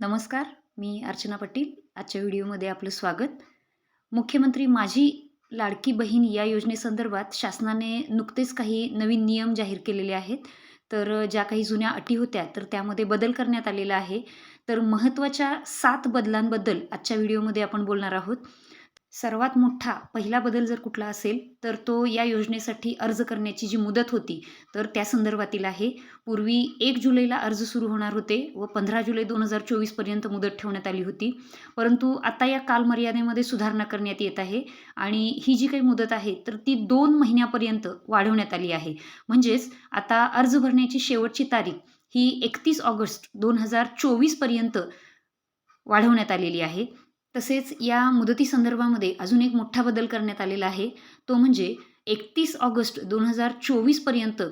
नमस्कार मी अर्चना पाटील. आजच्या व्हिडिओमध्ये आपलं स्वागत. मुख्यमंत्री माझी लाडकी बहीण या योजनेसंदर्भात शासनाने नुकतेच काही नवीन नियम जाहीर केलेले आहेत. तर ज्या काही जुन्या अटी होत्या तर त्यामध्ये बदल करण्यात आलेला आहे. तर महत्त्वाच्या सात बदलांबद्दल आजच्या व्हिडिओमध्ये आपण बोलणार आहोत. सर्वात मोठा पहिला बदल जर कुठला असेल तर तो या योजनेसाठी अर्ज करण्याची जी मुदत होती तर त्या संदर्भातील आहे. पूर्वी एक जुलैला अर्ज सुरू होणार होते व पंधरा जुलै दोन हजार चोवीसपर्यंत मुदत ठेवण्यात आली होती. परंतु आता या कालमर्यादेमध्ये सुधारणा करण्यात येत आहे आणि ही जी काही मुदत आहे तर ती दोन महिन्यापर्यंत वाढवण्यात आली आहे. म्हणजेच आता अर्ज भरण्याची शेवटची तारीख ही एकतीस ऑगस्ट दोन हजार चोवीसपर्यंत वाढवण्यात आलेली आहे. तसेच या मुदती संदर्भामध्ये अजून एक मोठा बदल करण्यात आलेला आहे. तो म्हणजे एकतीस ऑगस्ट दोन हजार चोवीसपर्यंत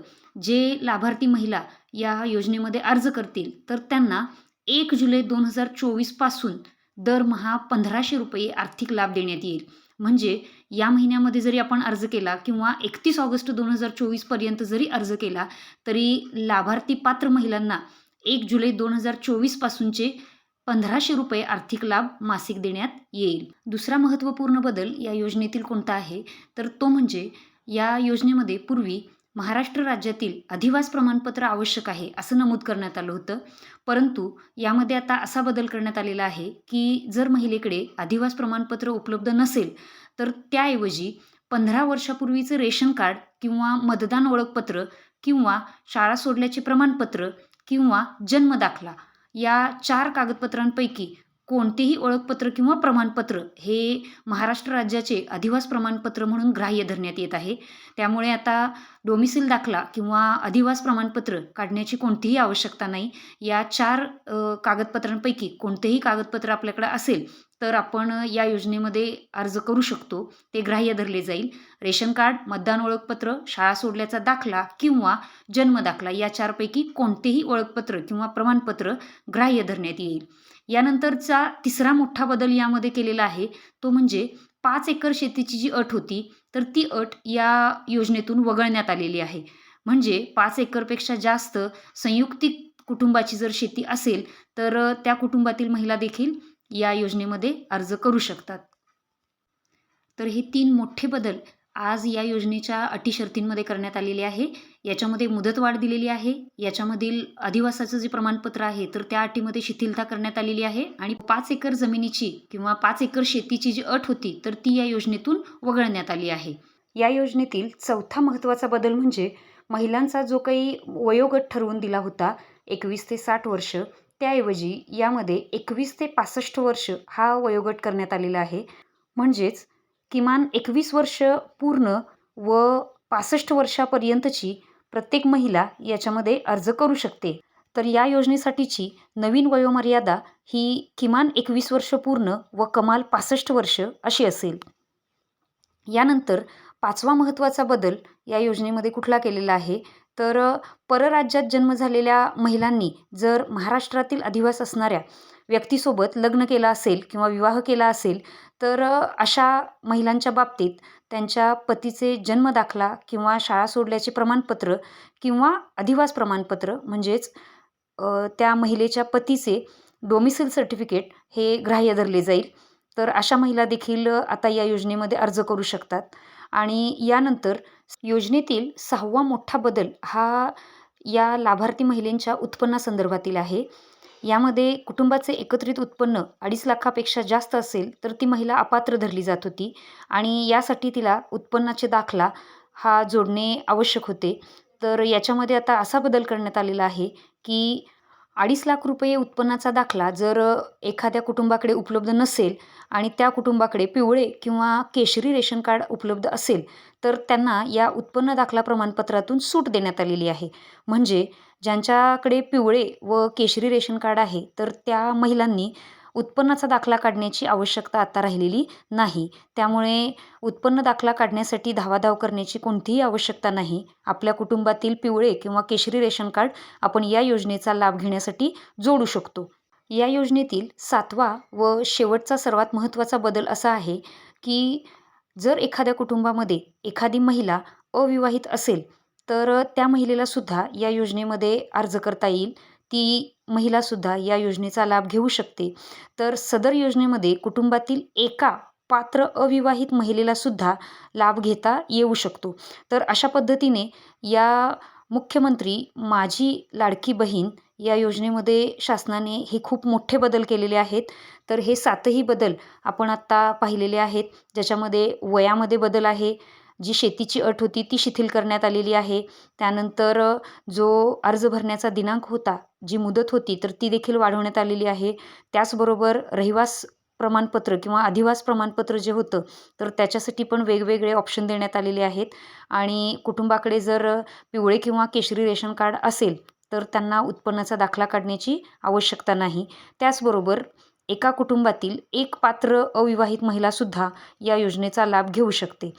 जे लाभार्थी महिला या योजनेमध्ये अर्ज करतील तर त्यांना एक जुलै दोन हजार चोवीसपासून दरमहा पंधराशे रुपये आर्थिक लाभ देण्यात येईल. म्हणजे या महिन्यामध्ये जरी आपण अर्ज केला किंवा एकतीस ऑगस्ट दोन हजार चोवीसपर्यंत जरी अर्ज केला तरी लाभार्थी पात्र महिलांना एक जुलै दोन हजार चोवीसपासूनचे पंधराशे रुपये आर्थिक लाभ मासिक देण्यात येईल. दुसरा महत्त्वपूर्ण बदल या योजनेतील कोणता आहे? तर तो म्हणजे या योजनेमध्ये पूर्वी महाराष्ट्र राज्यातील अधिवास प्रमाणपत्र आवश्यक आहे असं नमूद करण्यात आलं होतं. परंतु यामध्ये आता असा बदल करण्यात आलेला आहे की जर महिलेकडे अधिवास प्रमाणपत्र उपलब्ध नसेल तर त्याऐवजी पंधरा वर्षापूर्वीचं रेशन कार्ड किंवा मतदान ओळखपत्र किंवा शाळा सोडल्याचे प्रमाणपत्र किंवा जन्मदाखला या चार कागदपत्रांपैकी कोणतेही ओळखपत्र किंवा प्रमाणपत्र हे महाराष्ट्र राज्याचे अधिवास प्रमाणपत्र म्हणून ग्राह्य धरण्यात येत आहे. त्यामुळे आता डोमिसिल दाखला किंवा अधिवास प्रमाणपत्र काढण्याची कोणतीही आवश्यकता नाही. या चार कागदपत्रांपैकी कोणतेही कागदपत्र आपल्याकडे असेल तर आपण या योजनेमध्ये अर्ज करू शकतो. ते ग्राह्य धरले जाईल. रेशन कार्ड मतदान ओळखपत्र शाळा सोडल्याचा दाखला किंवा जन्मदाखला या चारपैकी कोणतेही ओळखपत्र किंवा प्रमाणपत्र ग्राह्य धरण्यात येईल. यानंतरचा तिसरा मोठा बदल यामध्ये केलेला आहे. तो म्हणजे पाच एकर शेतीची जी अट होती तर ती अट या योजनेतून वगळण्यात आलेली आहे. म्हणजे पाच एकरपेक्षा जास्त संयुक्तिक कुटुंबाची जर शेती असेल तर त्या कुटुंबातील महिला देखील या योजनेमध्ये अर्ज करू शकतात. तर हे तीन मोठे बदल आज या योजनेच्या अटी शर्तींमध्ये करण्यात आलेले आहे. याच्यामध्ये मुदतवाढ दिलेली आहे. याच्यामधील अधिवासाचं जे प्रमाणपत्र आहे तर त्या अटीमध्ये शिथिलता करण्यात आलेली आहे. आणि पाच एकर जमिनीची किंवा पाच एकर शेतीची जी अट होती तर ती या योजनेतून वगळण्यात आली आहे. या योजनेतील चौथा महत्त्वाचा बदल म्हणजे महिलांचा जो काही वयोगट ठरवून दिला होता एकवीस ते साठ वर्ष त्याऐवजी यामध्ये एकवीस ते पासष्ट वर्ष हा वयोगट करण्यात आलेला आहे. म्हणजेच किमान एकवीस वर्ष पूर्ण व पासष्ट वर्षापर्यंतची प्रत्येक महिला याच्यामध्ये अर्ज करू शकते. तर या योजनेसाठीची नवीन वयोमर्यादा ही किमान एकवीस वर्ष पूर्ण व कमाल पासष्ट वर्ष अशी असेल. यानंतर पाचवा महत्त्वाचा बदल या योजनेमध्ये कुठला केलेला आहे? तर परराज्यात जन्म झालेल्या महिलांनी जर महाराष्ट्रातील अधिवास असणाऱ्या व्यक्तीसोबत लग्न केलं असेल किंवा विवाह केला असेल तर अशा महिलांच्या बाबतीत त्यांच्या पतीचे जन्मदाखला किंवा शाळा सोडल्याचे प्रमाणपत्र किंवा अधिवास प्रमाणपत्र म्हणजेच त्या महिलेच्या पतीचे डोमिसिल सर्टिफिकेट हे ग्राह्य धरले जाईल. तर अशा महिला देखील आता या योजनेमध्ये अर्ज करू शकतात. आणि यानंतर योजनेतील सहावा मोठा बदल हा या लाभार्थी महिलेंच्या उत्पन्नासंदर्भातील आहे. यामध्ये कुटुंबाचे एकत्रित उत्पन्न अडीच लाखापेक्षा जास्त असेल तर ती महिला अपात्र धरली जात होती आणि यासाठी तिला उत्पन्नाचे दाखला हा जोडणे आवश्यक होते. तर याच्यामध्ये आता असा बदल करण्यात आलेला आहे की अडीच लाख रुपये उत्पन्नाचा दाखला जर एखाद्या कुटुंबाकडे उपलब्ध नसेल आणि त्या कुटुंबाकडे पिवळे किंवा केशरी रेशन कार्ड उपलब्ध असेल तर त्यांना या उत्पन्न दाखला प्रमाणपत्रातून सूट देण्यात आलेली आहे. म्हणजे ज्यांच्याकडे पिवळे व केशरी रेशन कार्ड आहे तर त्या महिलांनी उत्पन्नाचा दाखला काढण्याची आवश्यकता आता राहिलेली नाही. त्यामुळे उत्पन्न दाखला काढण्यासाठी धावाधाव करण्याची कोणतीही आवश्यकता नाही. आपल्या कुटुंबातील पिवळे किंवा केशरी रेशन कार्ड आपण या योजनेचा लाभ घेण्यासाठी जोडू शकतो. या योजनेतील सातवा व शेवटचा सर्वात महत्त्वाचा बदल असा आहे की जर एखाद्या कुटुंबामध्ये एखादी महिला अविवाहित असेल तर त्या महिलेलासुद्धा या योजनेमध्ये अर्ज करता येईल. ती महिलासुद्धा या योजनेचा लाभ घेऊ शकते. तर सदर योजनेमध्ये कुटुंबातील एका पात्र अविवाहित महिलेलासुद्धा लाभ घेता येऊ शकतो. तर अशा पद्धतीने या मुख्यमंत्री माझी लाडकी बहीण या योजनेमध्ये शासनाने हे खूप मोठे बदल केलेले आहेत. तर हे सातही बदल आपण आत्ता पाहिलेले आहेत ज्याच्यामध्ये वयामध्ये बदल आहे जी शेतीची अट होती ती शिथिल करण्यात आलेली आहे. त्यानंतर जो अर्ज भरण्याचा दिनांक होता जी मुदत होती तर ती देखील वाढवण्यात आलेली आहे. त्याचबरोबर रहिवास प्रमाणपत्र किंवा अधिवास प्रमाणपत्र जे होतं तर त्याच्यासाठी पण वेगवेगळे ऑप्शन देण्यात आलेले आहेत. आणि कुटुंबाकडे जर पिवळे किंवा केशरी रेशन कार्ड असेल तर त्यांना उत्पन्नाचा दाखला काढण्याची आवश्यकता नाही. त्याचबरोबर एका कुटुंबातील एक पात्र अविवाहित महिलासुद्धा या योजनेचा लाभ घेऊ शकते.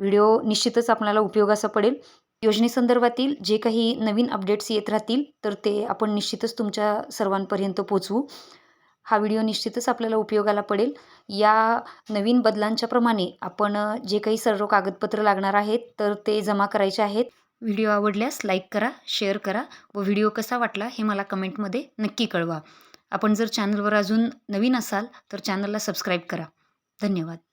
व्हिडिओ निश्चितच आपल्याला उपयोगाचा पडेल. योजनेसंदर्भातील जे काही नवीन अपडेट्स येत राहतील तर ते आपण निश्चितच तुमच्या सर्वांपर्यंत पोचवू हा व्हिडिओ निश्चितच आपल्याला उपयोगाला पडेल. या नवीन बदलांच्या प्रमाणे आपण जे काही सर्व कागदपत्र लागणार आहेत तर ते जमा करायचे आहेत. व्हिडिओ आवडल्यास लाईक करा शेअर करा व व्हिडिओ कसा वाटला हे मला कमेंटमध्ये नक्की कळवा. आपण जर चॅनलवर अजून नवीन असाल तर चॅनलला सबस्क्राईब करा. धन्यवाद.